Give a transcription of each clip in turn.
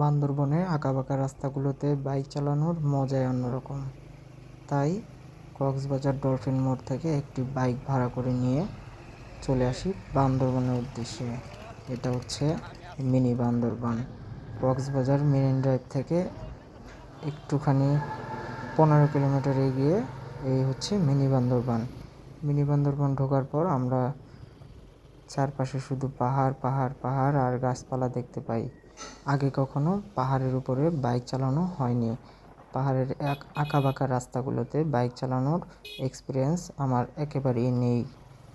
বান্দরবনে আঁকাবাঁকা রাস্তাগুলোতে বাইক চালানোর মজাই অন্যরকম। তাই কক্সবাজার ডলফিন মোড় থেকে একটি বাইক ভাড়া করে নিয়ে চলে আসি বান্দরবনের উদ্দেশ্যে। এটা হচ্ছে mini Bandarban. Cox's Bazar marine drive থেকে একটুখানি পনেরো কিলোমিটার এগিয়ে এই হচ্ছে মিনি বান্দরবান। মিনি বান্দরবান ঢোকার পর আমরা চারপাশে শুধু পাহাড় পাহাড় পাহাড় আর গাছপালা দেখতে পাই। আগে কখনো পাহাড়ের উপরে বাইক চালানো হয়নি। পাহাড়ের এক আঁকাবাঁকা রাস্তাগুলোতে বাইক চালানোর এক্সপিরিয়েন্স আমার একেবারেই নেই।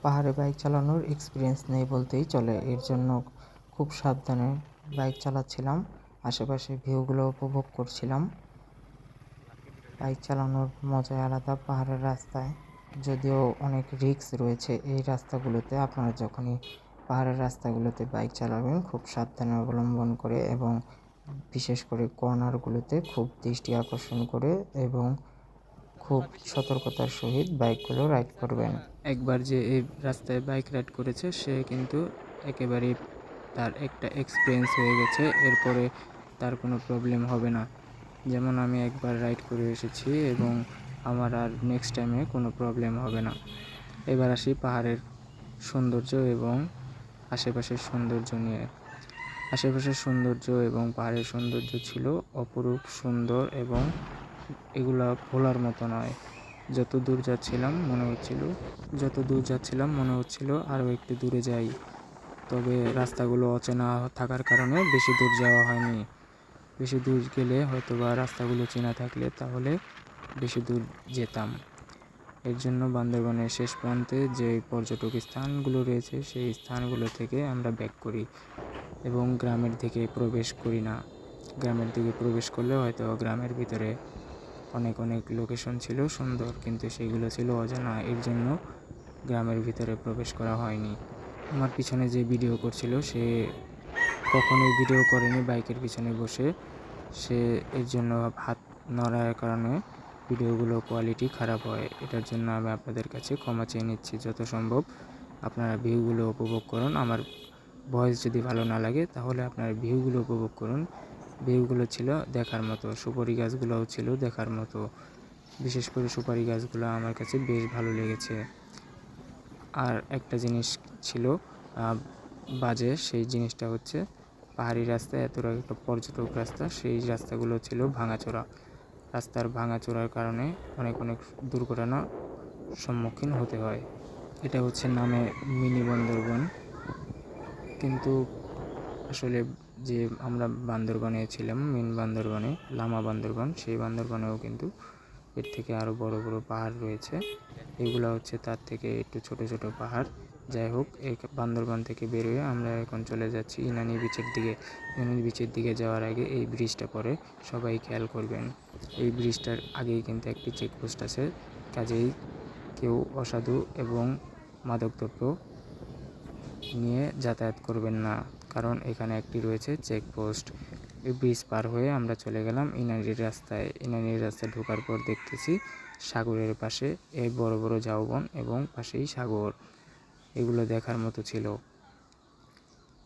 পাহাড়ে বাইক চালানোর এক্সপিরিয়েন্স নেই বলতেই চলে। এর জন্য খুব সাবধানে বাইক চালাচ্ছিলাম, আশেপাশে ভিউগুলো উপভোগ করছিলাম। বাইক চালানোর মজাই আলাদা পাহাড়ের রাস্তায়। যদিও অনেক রিস্ক রয়েছে এই রাস্তাগুলোতে আপনারা যখনই পাহাড়ের রাস্তাগুলোতে বাইক চালাবেন, খুব সাবধানে অবলম্বন করে এবং বিশেষ করে কর্নারগুলোতে খুব দৃষ্টি আকর্ষণ করে এবং খুব সতর্কতার সহিত বাইকগুলো রাইড করবেন। একবার যে এই রাস্তায় বাইক রাইড করেছে, সে কিন্তু একেবারেই তার একটা এক্সপিরিয়েন্স হয়ে গেছে, এরপরে তার কোনো প্রবলেম হবে না। যেমন আমি একবার রাইড করে এসেছি এবং আমার আর নেক্সট টাইমে কোনো প্রবলেম হবে না। এবার আসি পাহাড়ের সৌন্দর্য এবং আশেপাশের সৌন্দর্য নিয়ে। আশেপাশের সৌন্দর্য এবং পাহাড়ের সৌন্দর্য ছিল অপরূপ, সুন্দর এবং এগুলা ভোলার মতো নয়। যত দূর যাচ্ছিলাম, মনে হচ্ছিল, যত দূর যাচ্ছিলাম, মনে হচ্ছিল আরও একটু দূরে যাই। তবে রাস্তাগুলো অচেনা থাকার কারণে বেশি দূর যাওয়া হয়নি। বেশি দূর গেলে হয়তো বা রাস্তাগুলো চেনা থাকলে তাহলে বেশি দূর যেতাম। এর জন্য বান্দরবানের শেষ প্রান্তে যে পর্যটক স্থানগুলো রয়েছে, সেই স্থানগুলো থেকে আমরা ব্যাক করি এবং গ্রামের দিকে প্রবেশ করি না। গ্রামের দিকে প্রবেশ করলে হয়তো গ্রামের ভিতরে অনেক অনেক লোকেশন ছিল সুন্দর, কিন্তু সেগুলো ছিল অজানা। এর জন্য গ্রামের ভিতরে প্রবেশ করা হয়নি। আমার পিছনে যে ভিডিও করছিল, সে কখনোই ভিডিও করেনি। বাইকের পিছনে বসে সে এর জন্য হাত নড়ার কারণে ভিডিওগুলো কোয়ালিটি খারাপ হয়, এটার জন্য আমি আপনাদের কাছে ক্ষমা চেয়ে নিচ্ছি। যত সম্ভব আপনারা ভিউগুলো উপভোগ করুন। আমার ভয়েস যদি ভালো না লাগে, তাহলে আপনারা ভিউগুলো উপভোগ করুন। ভিউগুলো ছিল দেখার মতো, সুপারি গাছগুলোও ছিল দেখার মতো। বিশেষ করে সুপারি গাছগুলো আমার কাছে বেশ ভালো লেগেছে। আর একটা জিনিস ছিল বাজে, সেই জিনিসটা হচ্ছে পাহাড়ি রাস্তা এত একটা পর্যটক রাস্তা, সেই রাস্তাগুলো ছিল ভাঙাচোরা। রাস্তার ভাঙা চোরার কারণে অনেক অনেক দুর্ঘটনার সম্মুখীন হতে হয়। এটা হচ্ছে নামে মিনি বান্দরবন। কিন্তু আসলে যে আমরা বান্দরবনে ছিলাম, মিন বান্দরবনে, লামা বান্দরবন, সেই বান্দরবনেও কিন্তু এর থেকে আরও বড় বড় পাহাড় রয়েছে। এগুলো হচ্ছে তার থেকে একটু ছোট ছোট পাহাড়। যাই হোক, এই বান্দরবান থেকে বেরোয় আমরা এখন চলে যাচ্ছি ইনানি বিচের দিকে। ইনানি বিচের দিকে যাওয়ার আগে এই ব্রিজটা পরে সবাই খেয়াল করবেন। এই ব্রিজটার আগেই কিন্তু একটি চেকপোস্ট আছে। কাজেই কেউ অসাধু এবং মাদকদ্রব্য নিয়ে যাতায়াত করবেন না, কারণ এখানে একটি রয়েছে চেকপোস্ট ব্রিজ পার হয়ে আমরা চলে গেলাম ইনানির রাস্তায়। ইনানির রাস্তায় ঢোকার পর দেখতেছি সাগরের পাশে এই বড় বড় ঝাউবন এবং পাশেই সাগর। এগুলো দেখার মতো ছিল।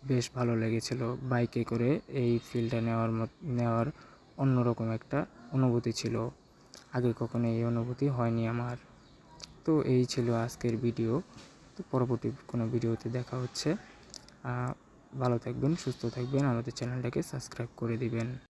বেশ ভালো লেগেছিল বাইকে করে এই ফিলটা নেওয়ার নেওয়ার অন্যরকম একটা অনুভূতি ছিল। আগে কখনো এই অনুভূতি হয়নি আমার। তো এই ছিল আজকের ভিডিও। তো পরবর্তী কোনো ভিডিওতে দেখা হচ্ছে। ভালো থাকবেন সুস্থ থাকবেন। আমাদের চ্যানেলটাকে সাবস্ক্রাইব করে দিবেন।